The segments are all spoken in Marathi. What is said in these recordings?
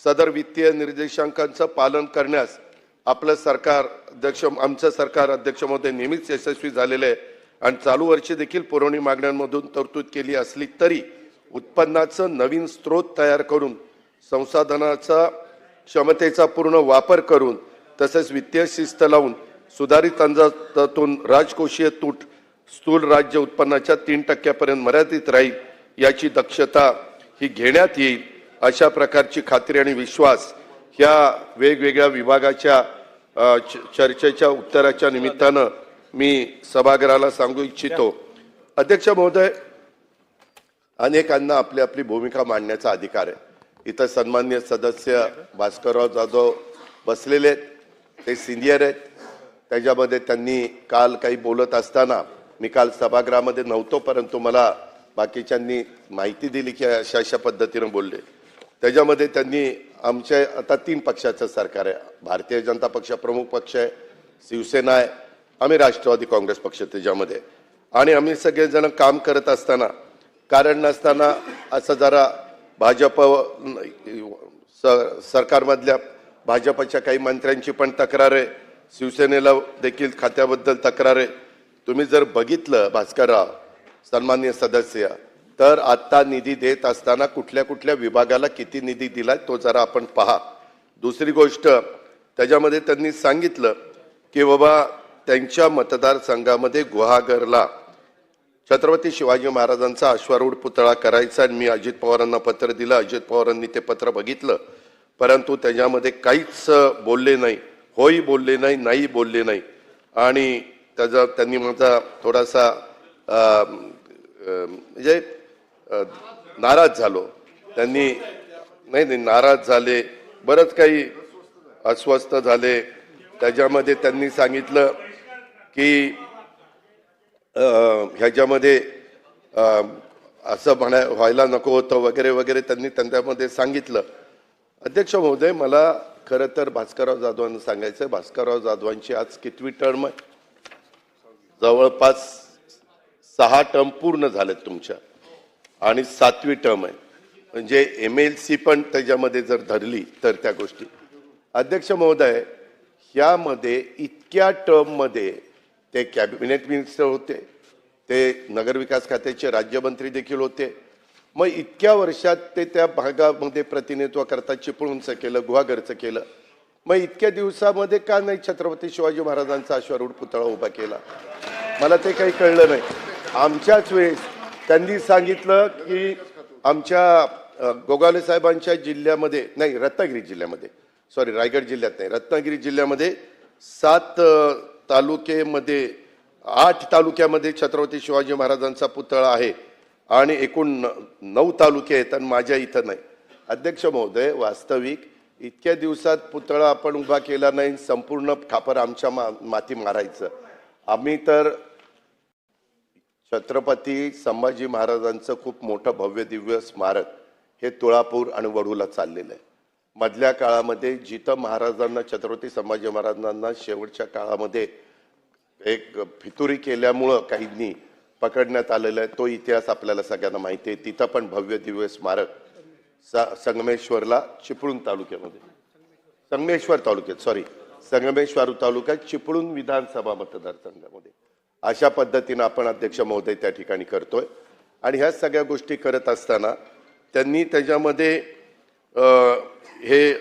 सदर वित्तीय निर्देशांकांचं पालन करण्यास आपलं सरकार अध्यक्ष आमचं सरकार अध्यक्ष महोदय नेहमीच यशस्वी झालेलं आहे. आणि चालू वर्षी देखील पुरवणी मागण्यांमधून तरतूद केली असली तरी उत्पन्नाचं नवीन स्रोत तयार करून संसाधनाचा क्षमतेचा पूर्ण वापर करून तसेच वित्तीय शिस्त लावून सुधारित अंदाजातून राजकोषीय तूट स्थूल राज्य उत्पन्नाच्या तीन टक्क्यापर्यंत मर्यादित राहील याची दक्षता ही घेण्यात येईल. अशा प्रकारची खात्री आणि विश्वास ह्या वेगवेगळ्या विभागाच्या चर्चेच्या उत्तराच्या निमित्तानं मी सभागृहाला सांगू इच्छितो. अध्यक्ष महोदय अनेकांना आपली आपली भूमिका मांडण्याचा अधिकार आहे. इथं सन्मान्य सदस्य भास्करराव जाधव बसलेले आहेत. ते सिनियर आहेत. त्याच्यामध्ये त्यांनी काल काही बोलत असताना मी काल सभागृहामध्ये नव्हतो परंतु मला बाकीच्यांनी माहिती दिली की अशा अशा पद्धतीनं बोलले. त्याच्यामध्ये त्यांनी आमच्या आता तीन पक्षाचं सरकार आहे. भारतीय जनता पक्ष प्रमुख पक्ष आहे शिवसेना आहे आम्ही राष्ट्रवादी काँग्रेस पक्ष त्याच्यामध्ये. आणि आम्ही सगळेजण काम करत असताना कारण नसताना असं जरा भाजप स- सरकारमधल्या भाजपच्या काही मंत्र्यांची पण तक्रार आहे. शिवसेनेला देखील खात्याबद्दल तक्रार आहे. तुम्ही जर बघितलं भास्करराव सन्मान्य सदस्य तर आत्ता निधी देत असताना कुठल्या कुठल्या विभागाला किती निधी दिला तो जरा आपण पहा. दुसरी गोष्ट त्याच्यामध्ये त्यांनी सांगितलं की बाबा त्यांच्या मतदारसंघामध्ये गुहागरला छत्रपती शिवाजी महाराजांचा अश्वारूढ पुतळा करायचा आणि मी अजित पवारांना पत्र दिलं. अजित पवारांनी ते पत्र बघितलं. परंतु त्याच्यामध्ये काहीच बोलले नाही. होई बोलले नाही नाही बोलले नाही. आणि त्याचा त्यांनी माझा थोडासा म्हणजे नाराज झालो. त्यांनी नाही नाही नाराज झाले. बरंच काही अस्वस्थ झाले. त्याच्यामध्ये त्यांनी सांगितलं की ह्याच्यामध्ये असं म्हणा व्हायला नको होतं वगैरे वगैरे त्यांनी त्यांच्यामध्ये सांगितलं. अध्यक्ष महोदय मला खरं तर भास्करराव जाधवांना सांगायचं भास्करराव जाधवांची आज कितवी टर्म आहे? जवळपास सहा टर्म पूर्ण झालेत तुमच्या. आणि सातवी टर्म आहे. म्हणजे एम एल सी पण त्याच्यामध्ये जर धरली तर त्या गोष्टी. अध्यक्ष महोदय ह्यामध्ये इतक्या टर्ममध्ये ते कॅबिनेट मिनिस्टर होते ते नगरविकास खात्याचे राज्यमंत्री देखील होते. मग इतक्या वर्षात ते त्या भागामध्ये प्रतिनिधित्व करता चिपळूणचं केलं गुहागरचं केलं. मग इतक्या दिवसामध्ये का नाही छत्रपती शिवाजी महाराजांचा अश्वारूढ पुतळा उभा केला? मला ते काही कळलं नाही. आमच्याच वेळेस त्यांनी सांगितलं की आमच्या अ, गोगावले साहेबांच्या जिल्ह्यामध्ये नाही रत्नागिरी जिल्ह्यामध्ये सॉरी रायगड जिल्ह्यात नाही रत्नागिरी जिल्ह्यामध्ये सात तालुकेमध्ये आठ तालुक्यामध्ये छत्रपती शिवाजी महाराजांचा पुतळा आहे आणि एकूण न- नऊ तालुके आहेत आणि माझ्या इथं नाही. अध्यक्ष महोदय वास्तविक इतक्या दिवसात पुतळा आपण उभा केला नाही संपूर्ण खापर आमच्या मा माती मारायचं. आम्ही तर छत्रपती संभाजी महाराजांचं खूप मोठं भव्य दिव्य स्मारक हे तुळापूर आणि वडूला चाललेलं आहे. मधल्या काळामध्ये जिथं महाराजांना छत्रपती संभाजी महाराजांना शेवटच्या काळामध्ये एक फितुरी केल्यामुळं काहींनी पकडण्यात आलेलं आहे तो इतिहास आपल्याला सगळ्यांना माहिती आहे. तिथं पण भव्य दिव्य स्मारक सा संगमेश्वरला चिपळूण तालुक्यामध्ये. संगमेश्वर तालुक्यात सॉरी संगमेश्वर तालुक्यात चिपळूण विधानसभा मतदारसंघामध्ये. अशा पद्धतीनं आपण अध्यक्ष महोदय त्या ठिकाणी करतो आहे आणि ह्या सगळ्या गोष्टी करत असताना त्यांनी त्याच्यामध्ये हे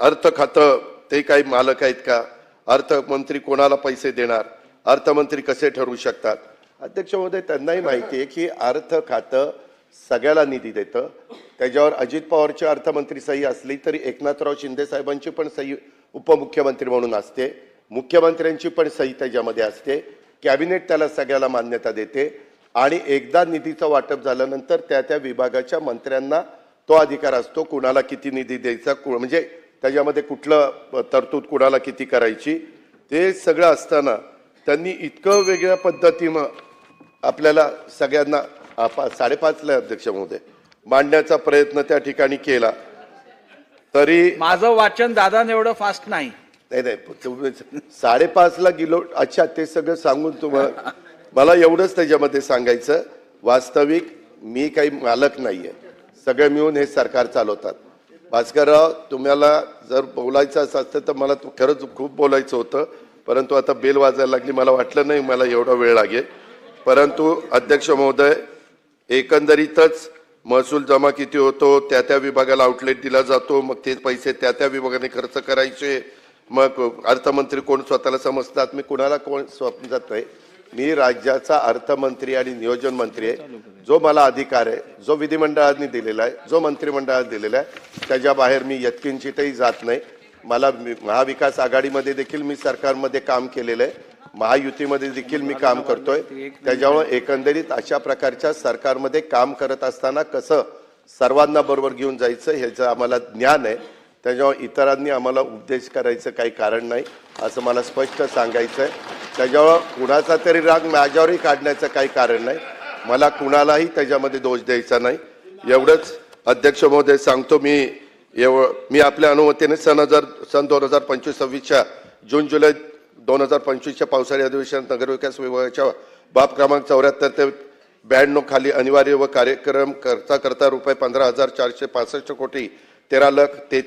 अर्थ खातं ते काही मालक आहेत का? अर्थमंत्री कोणाला पैसे देणार? अर्थमंत्री कसे ठरवू शकतात? अध्यक्ष महोदय त्यांनाही माहिती आहे की अर्थ खातं सगळ्याला निधी देतं. त्याच्यावर अजित पवारची अर्थमंत्री सही असली तरी एकनाथराव शिंदे साहेबांची पण सही उपमुख्यमंत्री म्हणून असते. मुख्यमंत्र्यांची पण सही त्याच्यामध्ये असते. कॅबिनेट त्याला सगळ्याला मान्यता देते आणि एकदा निधीचं वाटप झाल्यानंतर त्या त्या विभागाच्या मंत्र्यांना तो अधिकार असतो कुणाला किती निधी द्यायचा कु- म्हणजे त्याच्यामध्ये कुठलं तरतूद कुणाला किती करायची ते सगळं असताना त्यांनी इतकं वेगळ्या पद्धतीनं आपल्याला सगळ्यांना पा साडेपाचला अध्यक्ष महोदय मांडण्याचा प्रयत्न त्या ठिकाणी केला. तरी माझं वाचन दादा एवढं फास्ट नाही. नाही नाही तुम्ही साडेपाचला गेलो अच्छा ते सगळं सांगून तुम्हाला मला एवढंच त्याच्यामध्ये सांगायचं वास्तविक मी काही मालक नाही आहे सगळे मिळून हे सरकार चालवतात. भास्करराव तुम्हाला जर बोलायचं असं असतं तर मला तू- खरंच खूप बोलायचं होतं परंतु आता बेल वाजायला लागली मला वाटलं नाही मला एवढा वेळ लागेल. परंतु अध्यक्ष महोदय एकंदरीतच महसूल जमा किती होतो त्या त्या विभागाला आउटलेट दिला जातो मग ते पैसे त्या त्या विभागाने खर्च करायचे मग अर्थमंत्री कोण स्वतःला समजतात? मी कुणाला कोण समजत नाही मी राज्याचा अर्थमंत्री आणि नियोजन मंत्री आहे. जो मला अधिकार आहे जो विधिमंडळाने दिलेला आहे जो मंत्रिमंडळात दिलेला आहे त्याच्या बाहेर मी यत्किंचितही जात नाही. मला महाविकास आघाडीमध्ये देखील मी सरकारमध्ये काम केलेलं आहे. महायुतीमध्ये देखील मी काम करतोय. त्याच्यामुळे एकंदरीत अशा प्रकारच्या सरकारमध्ये काम करत असताना कसं सर्वांना बरोबर घेऊन जायचं ह्याचं आम्हाला ज्ञान आहे. त्याच्यामुळे इतरांनी आम्हाला उपदेश करायचं काही कारण नाही असं मला स्पष्ट सांगायचं आहे त्याच्यामुळं कुणाचा तरी राग माझ्यावरही काढण्याचं काही कारण नाही. मला कुणालाही त्याच्यामध्ये दोष द्यायचा नाही. एवढंच अध्यक्ष महोदय सांगतो मी एव मी आपल्या अनुमतीने सन हजार सन दोन हजार पंचवीस सव्वीसच्या जून जुलै दोन हजार पंचवीसच्या पावसाळी अधिवेशनात नगरविकास विभागाच्या बाब क्रमांक चौऱ्याहत्तर ते ब्याण्णव खाली अनिवार्य व कार्यक्रम करता करता रुपये पंधरा हजार चारशे पासष्ट कोटी तेरा लाख ते